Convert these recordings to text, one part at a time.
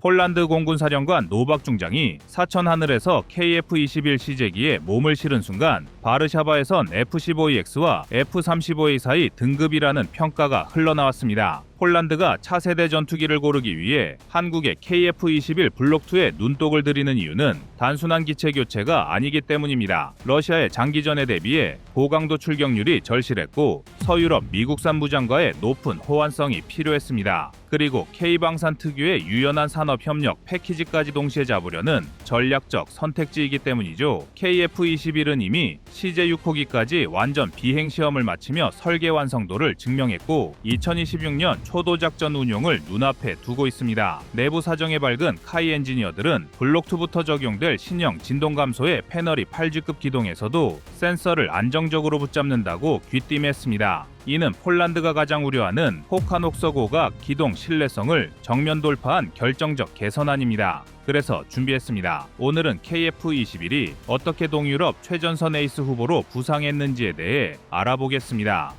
폴란드 공군 사령관 노박 중장이 사천 하늘에서 KF-21 시제기에 몸을 실은 순간 바르샤바에선 F-15EX와 F-35A 사이 등급이라는 평가가 흘러나왔습니다. 폴란드가 차세대 전투기를 고르기 위해 한국의 KF-21 블록2에 눈독을 들이는 이유는 단순한 기체 교체가 아니기 때문입니다. 러시아의 장기전에 대비해 고강도 출격률이 절실했고 서유럽 미국산 무장과의 높은 호환성이 필요했습니다. 그리고 K방산 특유의 유연한 산업 협력 패키지까지 동시에 잡으려는 전략적 선택지이기 때문이죠. KF-21은 이미 CJ6호기까지 완전 비행 시험을 마치며 설계 완성도를 증명했고 2026년 초도 작전 운용을 눈앞에 두고 있습니다. 내부 사정에 밝은 카이 엔지니어들은 블록2부터 적용될 신형 진동 감소의 패널이 8G급 기동에서도 센서를 안정적으로 붙잡는다고 귀띔했습니다. 이는 폴란드가 가장 우려하는 포카녹서고가 기동 신뢰성을 정면 돌파한 결정적 개선안입니다. 그래서 준비했습니다. 오늘은 KF-21이 어떻게 동유럽 최전선 에이스 후보로 부상했는지에 대해 알아보겠습니다.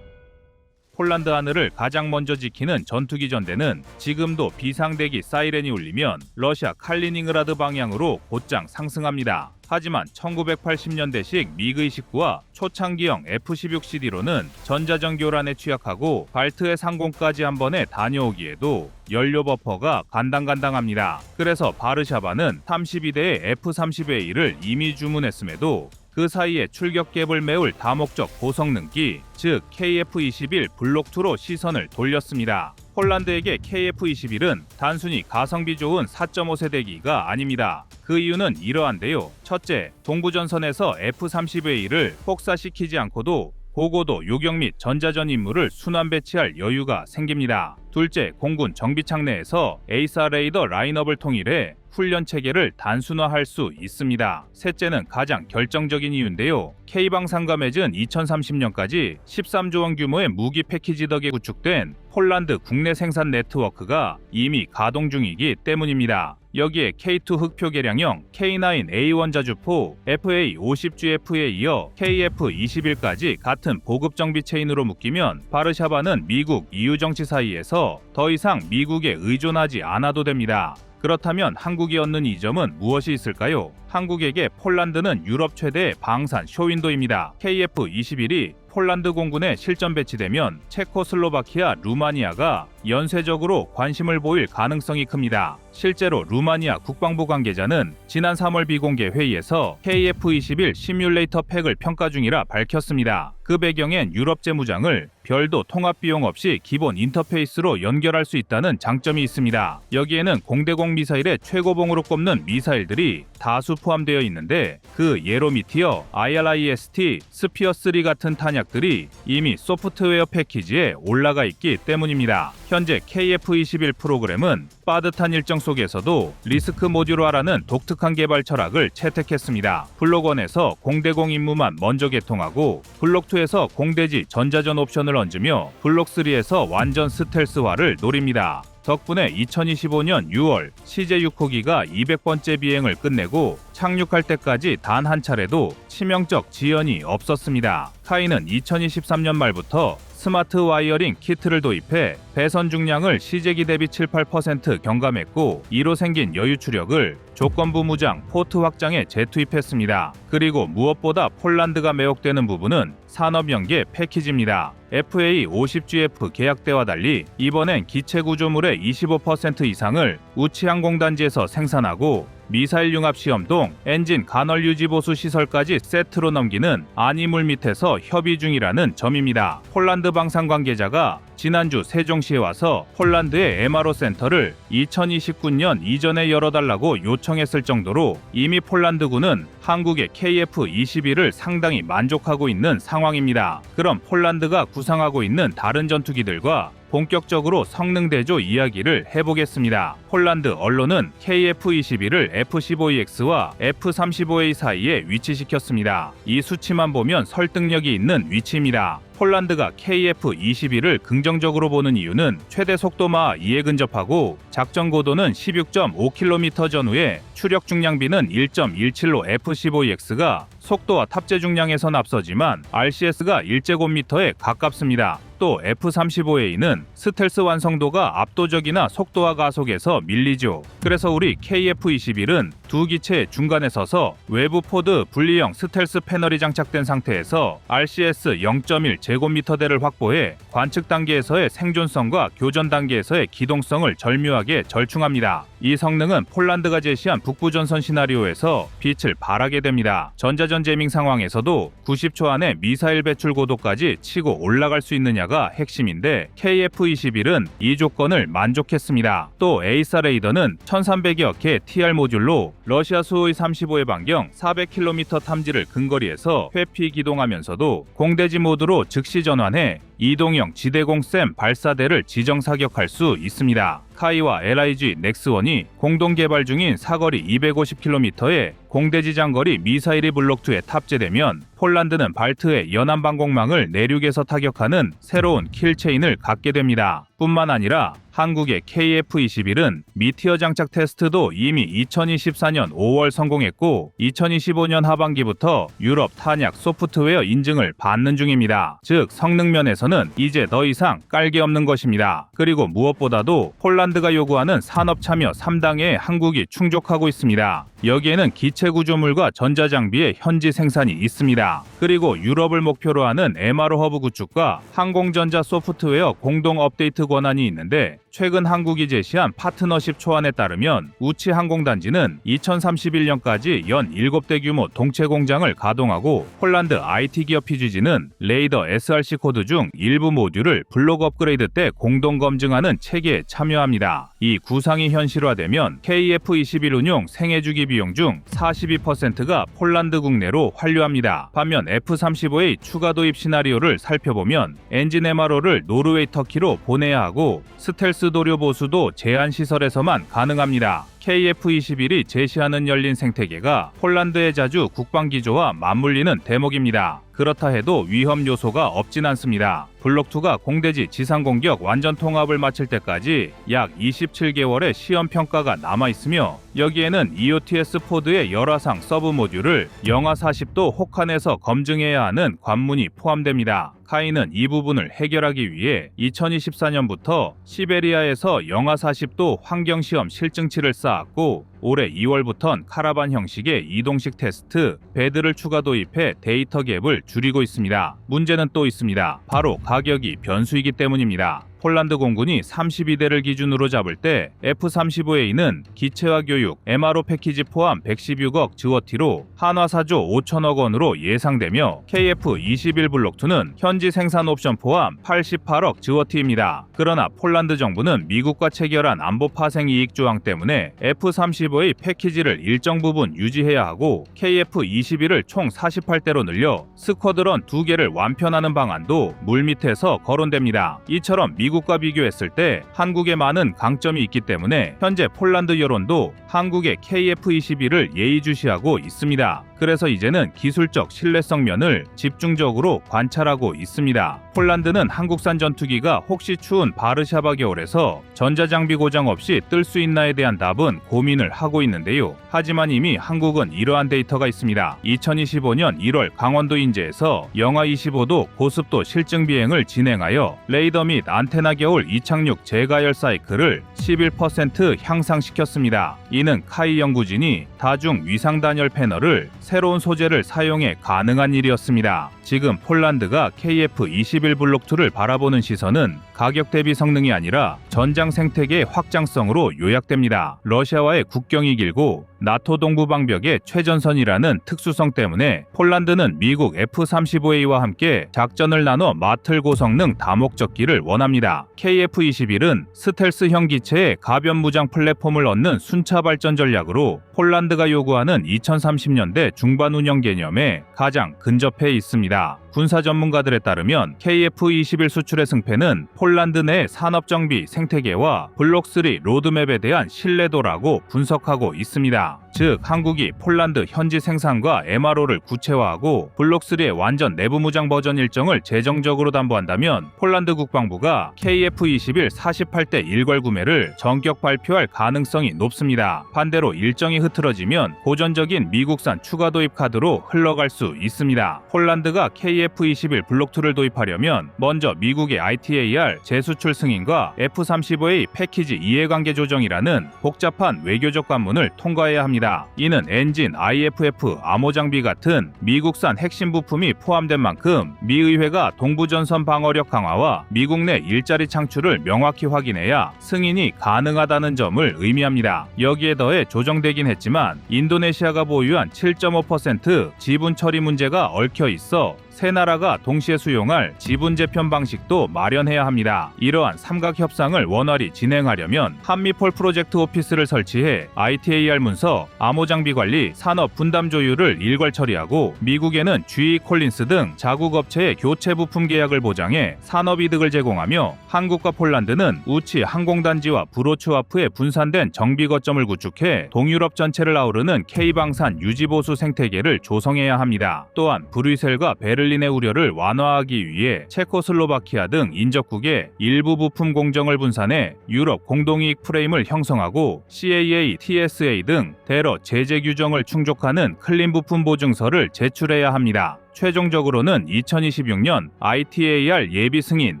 폴란드 하늘을 가장 먼저 지키는 전투기 전대는 지금도 비상대기 사이렌이 울리면 러시아 칼리닝그라드 방향으로 곧장 상승합니다. 하지만 1980년대식 미그-29와 초창기형 F-16CD로는 전자전 교란에 취약하고 발트해 상공까지 한 번에 다녀오기에도 연료 버퍼가 간당간당합니다. 그래서 바르샤바는 32대의 F-30A를 이미 주문했음에도 그 사이에 출격 갭을 메울 다목적 고성능기, 즉 KF-21 블록2로 시선을 돌렸습니다. 폴란드에게 KF-21은 단순히 가성비 좋은 4.5세대기가 아닙니다. 그 이유는 이러한데요. 첫째, 동부전선에서 F-30A를 폭사시키지 않고도 고고도 요격 및 전자전 임무를 순환 배치할 여유가 생깁니다. 둘째, 공군 정비창 내에서 에이사 레이더 라인업을 통일해 훈련 체계를 단순화할 수 있습니다. 셋째는 가장 결정적인 이유인데요. K방산과 맺은 2030년까지 13조 원 규모의 무기 패키지 덕에 구축된 폴란드 국내 생산 네트워크가 이미 가동 중이기 때문입니다. 여기에 K2 흑표 개량형 K9A1 자주포 FA50GF에 이어 KF21까지 같은 보급 정비 체인으로 묶이면 바르샤바는 미국 EU 정치 사이에서 더 이상 미국에 의존하지 않아도 됩니다. 그렇다면 한국이 얻는 이점은 무엇이 있을까요? 한국에게 폴란드는 유럽 최대의 방산 쇼윈도입니다. KF-21이 폴란드 공군에 실전 배치되면 체코슬로바키아, 루마니아가 연쇄적으로 관심을 보일 가능성이 큽니다. 실제로 루마니아 국방부 관계자는 지난 3월 비공개 회의에서 KF-21 시뮬레이터 팩을 평가 중이라 밝혔습니다. 그 배경엔 유럽 재무장을 별도 통합 비용 없이 기본 인터페이스로 연결할 수 있다는 장점이 있습니다. 여기에는 공대공 미사일의 최고봉으로 꼽는 미사일들이 다수 포함되어 있는데 그 예로미티어, IRIST, 스피어3 같은 탄약들이 이미 소프트웨어 패키지에 올라가 있기 때문입니다. 현재 KF-21 프로그램은 빠듯한 일정 속에서도 리스크 모듈화라는 독특한 개발 철학을 채택했습니다. 블록1에서 공대공 임무만 먼저 개통하고 블록2 에서 공대지 전자전 옵션을 얹으며 블록3에서 완전 스텔스화를 노립니다. 덕분에 2025년 6월 CJ6호기가 200번째 비행을 끝내고 착륙할 때까지 단 한 차례도 치명적 지연이 없었습니다. 카이는 2023년 말부터 스마트 와이어링 키트를 도입해 배선 중량을 시제기 대비 7, 8% 경감했고 이로 생긴 여유 추력을 조건부 무장 포트 확장에 재투입했습니다. 그리고 무엇보다 폴란드가 매혹되는 부분은 산업 연계 패키지입니다. FA50GF 계약 때와 달리 이번엔 기체 구조물의 25% 이상을 우치항공단지에서 생산하고 미사일 융합 시험동, 엔진 간헐 유지 보수 시설까지 세트로 넘기는 안이물 밑에서 협의 중이라는 점입니다. 폴란드 방산 관계자가 지난주 세종시에 와서 폴란드의 MRO 센터를 2029년 이전에 열어달라고 요청했을 정도로 이미 폴란드군은 한국의 KF-21을 상당히 만족하고 있는 상황입니다. 그럼 폴란드가 구상하고 있는 다른 전투기들과 본격적으로 성능 대조 이야기를 해보겠습니다. 폴란드 언론은 KF-21을 F-15EX와 F-35A 사이에 위치시켰습니다. 이 수치만 보면 설득력이 있는 위치입니다. 폴란드가 KF-21을 긍정적으로 보는 이유는 최대 속도마 2에 근접하고 작전 고도는 16.5km 전후에 추력 중량비는 1.17로 F-15EX가 속도와 탑재 중량에선 앞서지만 RCS가 1제곱미터에 가깝습니다. 또 F-35A는 스텔스 완성도가 압도적이나 속도와 가속에서 밀리죠. 그래서 우리 KF-21은 두 기체의 중간에 서서 외부 포드 분리형 스텔스 패널이 장착된 상태에서 RCS 0.1 제곱미터대를 확보해 관측 단계에서의 생존성과 교전 단계에서의 기동성을 절묘하게 절충합니다. 이 성능은 폴란드가 제시한 북부전선 시나리오에서 빛을 발하게 됩니다. 전자전 제밍 상황에서도 90초 안에 미사일 배출 고도까지 치고 올라갈 수 있느냐가 핵심인데 KF-21은 이 조건을 만족했습니다. 또 에이사 레이더는 1300여 개 TR 모듈로 러시아 수호의 35의 반경 400km 탐지를 근거리에서 회피 기동하면서도 공대지 모드로 즉시 전환해 이동형 지대공 샘 발사대를 지정 사격할 수 있습니다. 카이와 LIG 넥스원이 공동 개발 중인 사거리 250km의 공대지 장 거리 미사일이 블록2에 탑재되면 폴란드는 발트의 연안 방공망을 내륙에서 타격하는 새로운 킬체인을 갖게 됩니다. 뿐만 아니라 한국의 KF-21은 미티어 장착 테스트도 이미 2024년 5월 성공했고 2025년 하반기부터 유럽 탄약 소프트웨어 인증을 받는 중입니다. 즉 성능 면에서는 이제 더 이상 깔게 없는 것입니다. 그리고 무엇보다도 폴란드가 요구하는 산업 참여 3당에 한국이 충족하고 있습니다. 여기에는 기체 구조물과 전자 장비의 현지 생산이 있습니다. 그리고 유럽을 목표로 하는 MRO 허브 구축과 항공전자 소프트웨어 공동 업데이트 권한이 있는데 최근 한국이 제시한 파트너십 초안에 따르면 우치 항공단지는 2031년까지 연 7대 규모 동체 공장을 가동하고 폴란드 IT 기업 PGG는 레이더 SRC 코드 중 일부 모듈을 블록 업그레이드 때 공동 검증하는 체계에 참여합니다. 이 구상이 현실화되면 KF-21 운용 생애 주기 비용 중 42%가 폴란드 국내로 환류합니다. 반면 F-35의 추가 도입 시나리오를 살펴보면 엔진 MRO를 노르웨이 터키로 보내야 하고 스텔스 도료 보수도 제한 시설에서만 가능합니다. KF-21이 제시하는 열린 생태계가 폴란드의 자주 국방기조와 맞물리는 대목입니다. 그렇다 해도 위험 요소가 없진 않습니다. 블록2가 공대지 지상 공격 완전 통합을 마칠 때까지 약 27개월의 시험 평가가 남아 있으며 여기에는 EOTS 포드의 열화상 서브 모듈을 영하 40도 혹한에서 검증해야 하는 관문이 포함됩니다. 카이는 이 부분을 해결하기 위해 2024년부터 시베리아에서 영하 40도 환경 시험 실증치를 쌓았고 올해 2월부턴 카라반 형식의 이동식 테스트, 배드를 추가 도입해 데이터 갭을 줄이고 있습니다. 문제는 또 있습니다. 바로 가격이 변수이기 때문입니다. 폴란드 공군이 32대를 기준으로 잡을 때 F-35A는 기체화 교육, MRO 패키지 포함 116억 주어티로 한화 4조 5천억 원으로 예상되며 KF-21 블록2는 현지 생산 옵션 포함 88억 주어티입니다. 그러나 폴란드 정부는 미국과 체결한 안보 파생 이익 조항 때문에 F-35A 패키지를 일정 부분 유지해야 하고 KF-21을 총 48대로 늘려 스쿼드런 2개를 완편하는 방안도 물밑에서 거론됩니다. 이처럼 미국 과 비교했을 때 한국에 많은 강점이 있기 때문에 현재 폴란드 여론도 한국의 KF-21을 예의주시하고 있습니다. 그래서 이제는 기술적 신뢰성 면을 집중적으로 관찰하고 있습니다. 폴란드는 한국산 전투기가 혹시 추운 바르샤바 겨울에서 전자장비 고장 없이 뜰 수 있나에 대한 답은 고민을 하고 있는데요. 하지만 이미 한국은 이러한 데이터가 있습니다. 2025년 1월 강원도 인제에서 영하 25도 고습도 실증 비행을 진행하여 레이더 및 안테나 겨울 이착륙 재가열 사이클을 11% 향상시켰습니다. 이는 카이 연구진이 다중 위상 단열 패널을 새로운 소재를 사용해 가능한 일이었습니다. 지금 폴란드가 KF-21 블록2를 바라보는 시선은 가격 대비 성능이 아니라 전장 생태계 확장성으로 요약됩니다. 러시아와의 국경이 길고 나토 동부 방벽의 최전선이라는 특수성 때문에 폴란드는 미국 F-35A와 함께 작전을 나눠 마틀 고성 능 다목적기를 원합니다. KF-21은 스텔스형 기체에 가변 무장 플랫폼을 얻는 순차 발전 전략으로 폴란드가 요구하는 2030년대 중반 운영 개념에 가장 근접해 있습니다. 군사 전문가들에 따르면 KF-21 수출의 승패는 폴란드 내 산업 정비 생태계와 블록3 로드맵에 대한 신뢰도라고 분석하고 있습니다. 즉 한국이 폴란드 현지 생산과 MRO를 구체화하고 블록3의 완전 내부 무장 버전 일정을 재정적으로 담보한다면 폴란드 국방부가 KF-21 48대 일괄 구매를 전격 발표할 가능성이 높습니다. 반대로 일정이 흐트러지면 고전적인 미국산 추가 도입 카드로 흘러갈 수 있습니다. 폴란드가 KF-21 블록2를 도입하려면 먼저 미국의 ITAR 재수출 승인과 F-35A 패키지 이해관계 조정이라는 복잡한 외교적 관문을 통과해야 합니다. 이는 엔진, IFF, 암호 장비 같은 미국산 핵심 부품이 포함된 만큼 미 의회가 동부전선 방어력 강화와 미국 내 일자리 창출을 명확히 확인해야 승인이 가능하다는 점을 의미합니다. 여기에 더해 조정되긴 했지만 인도네시아가 보유한 7.5% 지분 처리 문제가 얽혀 있어 세 나라가 동시에 수용할 지분 재편 방식도 마련해야 합니다. 이러한 삼각 협상을 원활히 진행하려면 한미폴 프로젝트 오피스를 설치해 ITAR 문서, 암호 장비 관리, 산업 분담 조율을 일괄 처리하고 미국에는 GE 콜린스 등 자국 업체의 교체 부품 계약을 보장해 산업 이득을 제공하며 한국과 폴란드는 우치 항공단지와 브로츠와프에 분산된 정비 거점을 구축해 동유럽 전체를 아우르는 K방산 유지보수 생태계를 조성해야 합니다. 또한 브뤼셀과 베를린의 우려를 완화하기 위해 체코슬로바키아 등 인접국에 일부 부품 공정을 분산해 유럽 공동이익 프레임을 형성하고 CAA, TSA 등 대러 제재 규정을 충족하는 클린 부품 보증서를 제출해야 합니다. 최종적으로는 2026년 ITAR 예비 승인,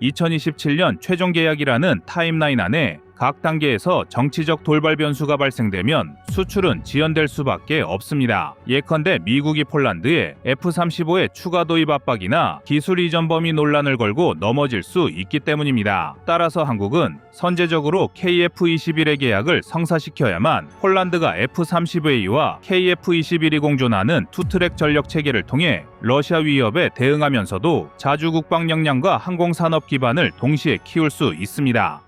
2027년 최종 계약이라는 타임라인 안에 각 단계에서 정치적 돌발 변수가 발생되면 수출은 지연될 수밖에 없습니다. 예컨대 미국이 폴란드에 F-35의 추가 도입 압박이나 기술 이전 범위 논란을 걸고 넘어질 수 있기 때문입니다. 따라서 한국은 선제적으로 KF-21의 계약을 성사시켜야만 폴란드가 F-35A와 KF-21이 공존하는 투트랙 전력 체계를 통해 러시아 위협에 대응하면서도 자주 국방 역량과 항공 산업 기반을 동시에 키울 수 있습니다.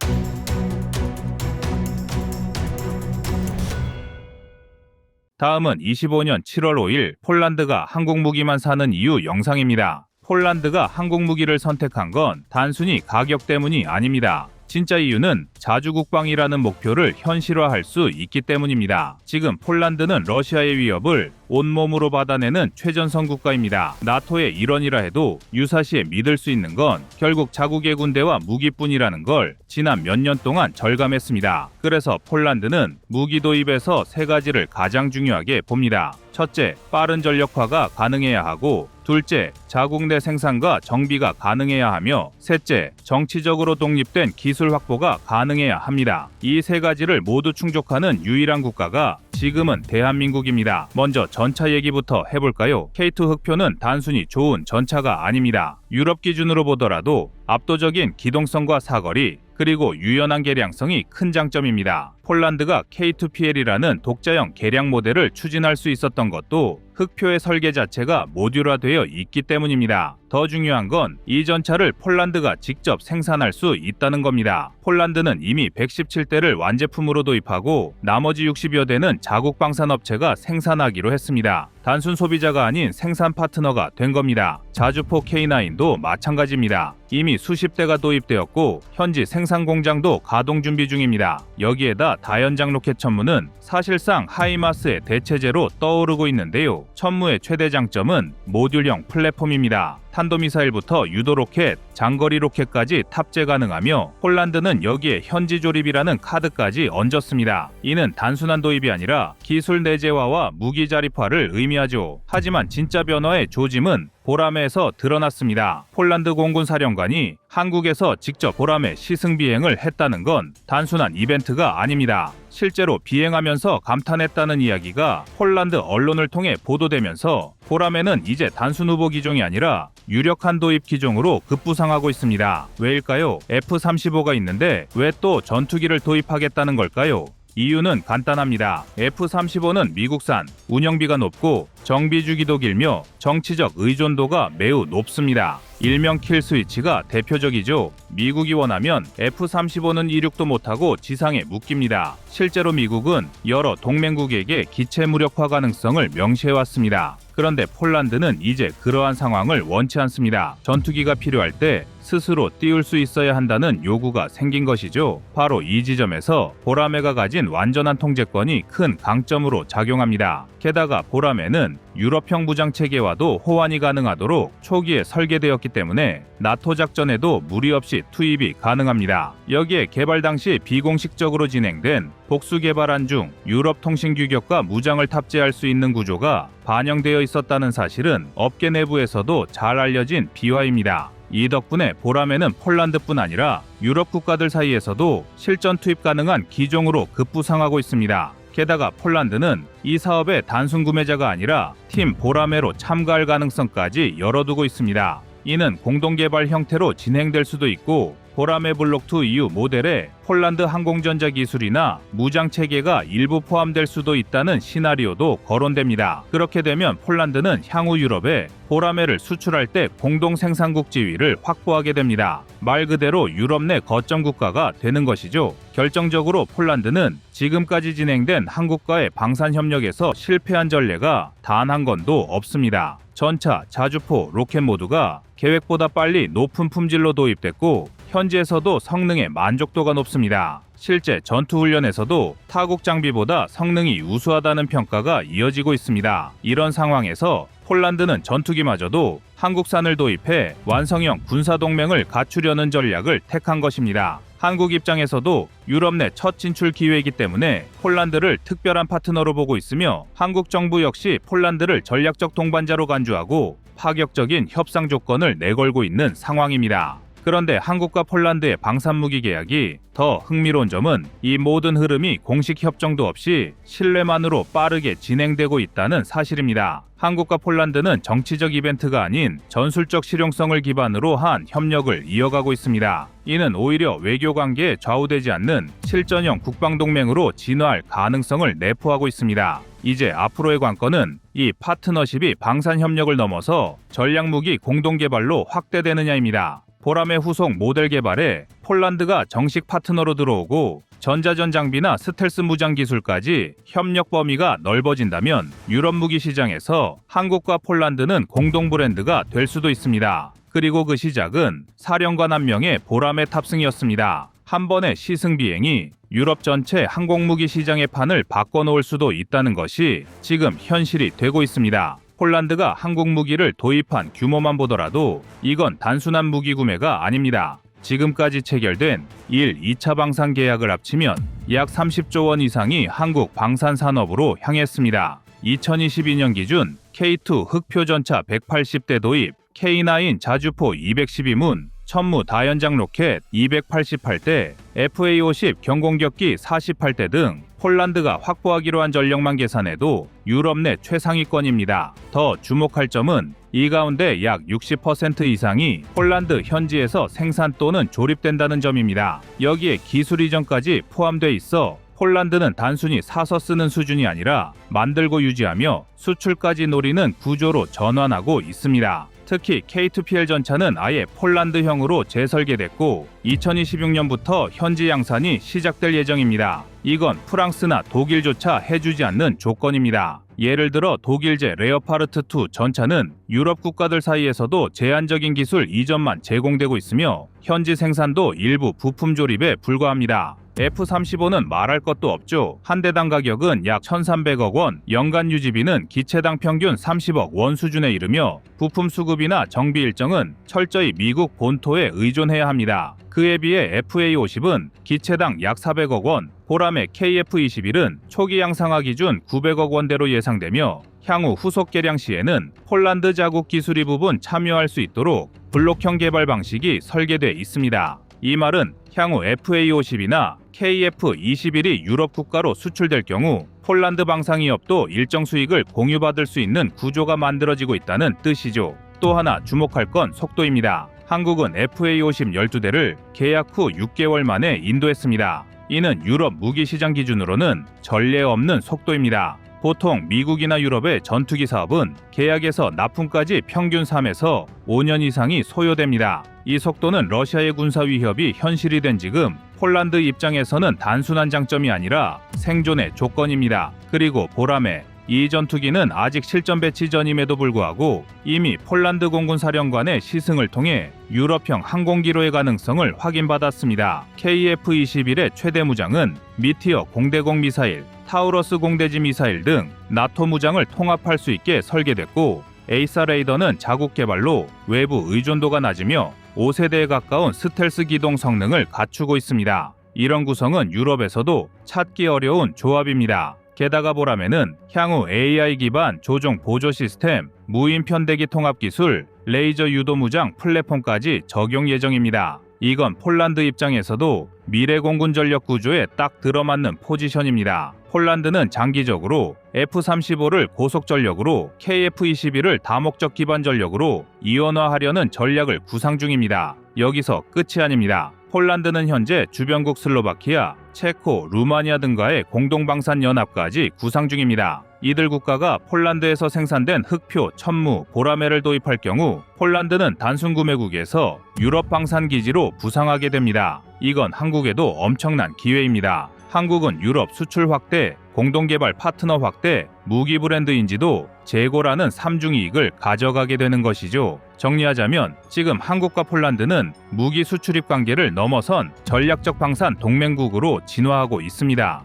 다음은 25년 7월 5일 폴란드가 한국 무기만 사는 이유 영상입니다. 폴란드가 한국 무기를 선택한 건 단순히 가격 때문이 아닙니다. 진짜 이유는 자주국방이라는 목표를 현실화할 수 있기 때문입니다. 지금 폴란드는 러시아의 위협을 온몸으로 받아내는 최전선 국가입니다. 나토의 일원이라 해도 유사시에 믿을 수 있는 건 결국 자국의 군대와 무기뿐이라는 걸 지난 몇 년 동안 절감했습니다. 그래서 폴란드는 무기 도입에서 세 가지를 가장 중요하게 봅니다. 첫째, 빠른 전력화가 가능해야 하고 둘째, 자국 내 생산과 정비가 가능해야 하며 셋째, 정치적으로 독립된 기술 확보가 가능해야 합니다. 이 세 가지를 모두 충족하는 유일한 국가가 지금은 대한민국입니다. 먼저 전차 얘기부터 해볼까요? K2 흑표는 단순히 좋은 전차가 아닙니다. 유럽 기준으로 보더라도 압도적인 기동성과 사거리, 그리고 유연한 개량성이 큰 장점입니다. 폴란드가 K2PL이라는 독자형 개량 모델을 추진할 수 있었던 것도 흑표의 설계 자체가 모듈화되어 있기 때문입니다. 더 중요한 건 이 전차를 폴란드가 직접 생산할 수 있다는 겁니다. 폴란드는 이미 117대를 완제품으로 도입하고 나머지 60여 대는 자국 방산업체가 생산하기로 했습니다. 단순 소비자가 아닌 생산 파트너가 된 겁니다. 자주포 K9도 마찬가지입니다. 이미 수십 대가 도입되었고 현지 생산 공장도 가동 준비 중입니다. 여기에다 다연장 로켓 천무는 사실상 하이마스의 대체제로 떠오르고 있는데요. 천무의 최대 장점은 모듈형 플랫폼입니다. 탄도미사일부터 유도로켓, 장거리 로켓까지 탑재 가능하며 폴란드는 여기에 현지 조립이라는 카드까지 얹었습니다. 이는 단순한 도입이 아니라 기술 내재화와 무기 자립화를 의미하죠. 하지만 진짜 변화의 조짐은 보람에서 드러났습니다. 폴란드 공군 사령관이 한국에서 직접 보람의 시승 비행을 했다는 건 단순한 이벤트가 아닙니다. 실제로 비행하면서 감탄했다는 이야기가 폴란드 언론을 통해 보도되면서 보람에는 이제 단순 후보 기종이 아니라 유력한 도입 기종으로 급부상하고 있습니다. 왜일까요? F-35가 있는데 왜 또 전투기를 도입하겠다는 걸까요? 이유는 간단합니다. F-35는 미국산, 운영비가 높고 정비 주기도 길며 정치적 의존도가 매우 높습니다. 일명 킬 스위치가 대표적이죠. 미국이 원하면 F-35는 이륙도 못하고 지상에 묶입니다. 실제로 미국은 여러 동맹국에게 기체 무력화 가능성을 명시해왔습니다. 그런데 폴란드는 이제 그러한 상황을 원치 않습니다. 전투기가 필요할 때 스스로 띄울 수 있어야 한다는 요구가 생긴 것이죠. 바로 이 지점에서 보라매가 가진 완전한 통제권이 큰 강점으로 작용합니다. 게다가 보라매는 유럽형 무장 체계와도 호환이 가능하도록 초기에 설계되었기 때문에 나토 작전에도 무리 없이 투입이 가능합니다. 여기에 개발 당시 비공식적으로 진행된 복수 개발안 중 유럽 통신 규격과 무장을 탑재할 수 있는 구조가 반영되어 있었다는 사실은 업계 내부에서도 잘 알려진 비화입니다. 이 덕분에 보라매는 폴란드뿐 아니라 유럽 국가들 사이에서도 실전 투입 가능한 기종으로 급부상하고 있습니다. 게다가 폴란드는 이 사업의 단순 구매자가 아니라 팀 보라매로 참가할 가능성까지 열어두고 있습니다. 이는 공동 개발 형태로 진행될 수도 있고 보라매 블록2 이후 모델에 폴란드 항공전자 기술이나 무장 체계가 일부 포함될 수도 있다는 시나리오도 거론됩니다. 그렇게 되면 폴란드는 향후 유럽에 보라매를 수출할 때 공동 생산국 지위를 확보하게 됩니다. 말 그대로 유럽 내 거점 국가가 되는 것이죠. 결정적으로 폴란드는 지금까지 진행된 한국과의 방산 협력에서 실패한 전례가 단 한 건도 없습니다. 전차, 자주포, 로켓 모두가 계획보다 빨리 높은 품질로 도입됐고 현지에서도 성능에 만족도가 높습니다. 실제 전투 훈련에서도 타국 장비보다 성능이 우수하다는 평가가 이어지고 있습니다. 이런 상황에서 폴란드는 전투기마저도 한국산을 도입해 완성형 군사 동맹을 갖추려는 전략을 택한 것입니다. 한국 입장에서도 유럽 내 첫 진출 기회이기 때문에 폴란드를 특별한 파트너로 보고 있으며 한국 정부 역시 폴란드를 전략적 동반자로 간주하고 파격적인 협상 조건을 내걸고 있는 상황입니다. 그런데 한국과 폴란드의 방산무기 계약이 더 흥미로운 점은 이 모든 흐름이 공식 협정도 없이 신뢰만으로 빠르게 진행되고 있다는 사실입니다. 한국과 폴란드는 정치적 이벤트가 아닌 전술적 실용성을 기반으로 한 협력을 이어가고 있습니다. 이는 오히려 외교 관계에 좌우되지 않는 실전형 국방동맹으로 진화할 가능성을 내포하고 있습니다. 이제 앞으로의 관건은 이 파트너십이 방산 협력을 넘어서 전략무기 공동 개발로 확대되느냐입니다. 보람의 후속 모델 개발에 폴란드가 정식 파트너로 들어오고 전자전 장비나 스텔스 무장 기술까지 협력 범위가 넓어진다면 유럽 무기 시장에서 한국과 폴란드는 공동 브랜드가 될 수도 있습니다. 그리고 그 시작은 사령관 한 명의 보람의 탑승이었습니다. 한 번의 시승 비행이 유럽 전체 항공무기 시장의 판을 바꿔놓을 수도 있다는 것이 지금 현실이 되고 있습니다. 폴란드가 한국 무기를 도입한 규모만 보더라도 이건 단순한 무기 구매가 아닙니다. 지금까지 체결된 1, 2차 방산 계약을 합치면 약 30조 원 이상이 한국 방산 산업으로 향했습니다. 2022년 기준 K2 흑표 전차 180대 도입, K9 자주포 212문, 천무 다연장 로켓 288대, FA50 경공격기 48대 등 폴란드가 확보하기로 한 전력만 계산해도 유럽 내 최상위권입니다. 더 주목할 점은 이 가운데 약 60% 이상이 폴란드 현지에서 생산 또는 조립된다는 점입니다. 여기에 기술 이전까지 포함돼 있어 폴란드는 단순히 사서 쓰는 수준이 아니라 만들고 유지하며 수출까지 노리는 구조로 전환하고 있습니다. 특히 K2PL 전차는 아예 폴란드형으로 재설계됐고 2026년부터 현지 양산이 시작될 예정입니다. 이건 프랑스나 독일조차 해주지 않는 조건입니다. 예를 들어 독일제 레어파르트 2 전차는 유럽 국가들 사이에서도 제한적인 기술 이전만 제공되고 있으며 현지 생산도 일부 부품 조립에 불과합니다. F-35는 말할 것도 없죠. 한 대당 가격은 약 1,300억 원, 연간 유지비는 기체당 평균 30억 원 수준에 이르며 부품 수급이나 정비 일정은 철저히 미국 본토에 의존해야 합니다. 그에 비해 FA-50은 기체당 약 400억 원, 보람의 KF-21은 초기 양상화 기준 900억 원대로 예상되며 향후 후속 개량 시에는 폴란드 자국 기술이 부분 참여할 수 있도록 블록형 개발 방식이 설계돼 있습니다. 이 말은 향후 FA-50이나 KF-21이 유럽 국가로 수출될 경우 폴란드 방상기업도 일정 수익을 공유받을 수 있는 구조가 만들어지고 있다는 뜻이죠. 또 하나 주목할 건 속도입니다. 한국은 FA-50 12대를 계약 후 6개월 만에 인도했습니다. 이는 유럽 무기 시장 기준으로는 전례 없는 속도입니다. 보통 미국이나 유럽의 전투기 사업은 계약에서 납품까지 평균 3에서 5년 이상이 소요됩니다. 이 속도는 러시아의 군사 위협이 현실이 된 지금 폴란드 입장에서는 단순한 장점이 아니라 생존의 조건입니다. 그리고 보람에 이 전투기는 아직 실전 배치 전임에도 불구하고 이미 폴란드 공군 사령관의 시승을 통해 유럽형 항공기로의 가능성을 확인받았습니다. KF-21의 최대 무장은 미티어 공대공 미사일, 타우러스 공대지 미사일 등 나토 무장을 통합할 수 있게 설계됐고 에이사 레이더는 자국 개발로 외부 의존도가 낮으며 5세대에 가까운 스텔스 기동 성능을 갖추고 있습니다. 이런 구성은 유럽에서도 찾기 어려운 조합입니다. 게다가 보라매는 향후 AI 기반 조종 보조 시스템, 무인 편대기 통합 기술, 레이저 유도 무장 플랫폼까지 적용 예정입니다. 이건 폴란드 입장에서도 미래 공군 전력 구조에 딱 들어맞는 포지션입니다. 폴란드는 장기적으로 F-35를 고속 전력으로 KF-21을 다목적 기반 전력으로 이원화하려는 전략을 구상 중입니다. 여기서 끝이 아닙니다. 폴란드는 현재 주변국 슬로바키아, 체코, 루마니아 등과의 공동방산 연합까지 구상 중입니다. 이들 국가가 폴란드에서 생산된 흑표, 천무, 보라매를 도입할 경우 폴란드는 단순 구매국에서 유럽 방산 기지로 부상하게 됩니다. 이건 한국에도 엄청난 기회입니다. 한국은 유럽 수출 확대, 공동개발 파트너 확대, 무기 브랜드 인지도 재고라는 삼중이익을 가져가게 되는 것이죠. 정리하자면 지금 한국과 폴란드는 무기 수출입 관계를 넘어선 전략적 방산 동맹국으로 진화하고 있습니다.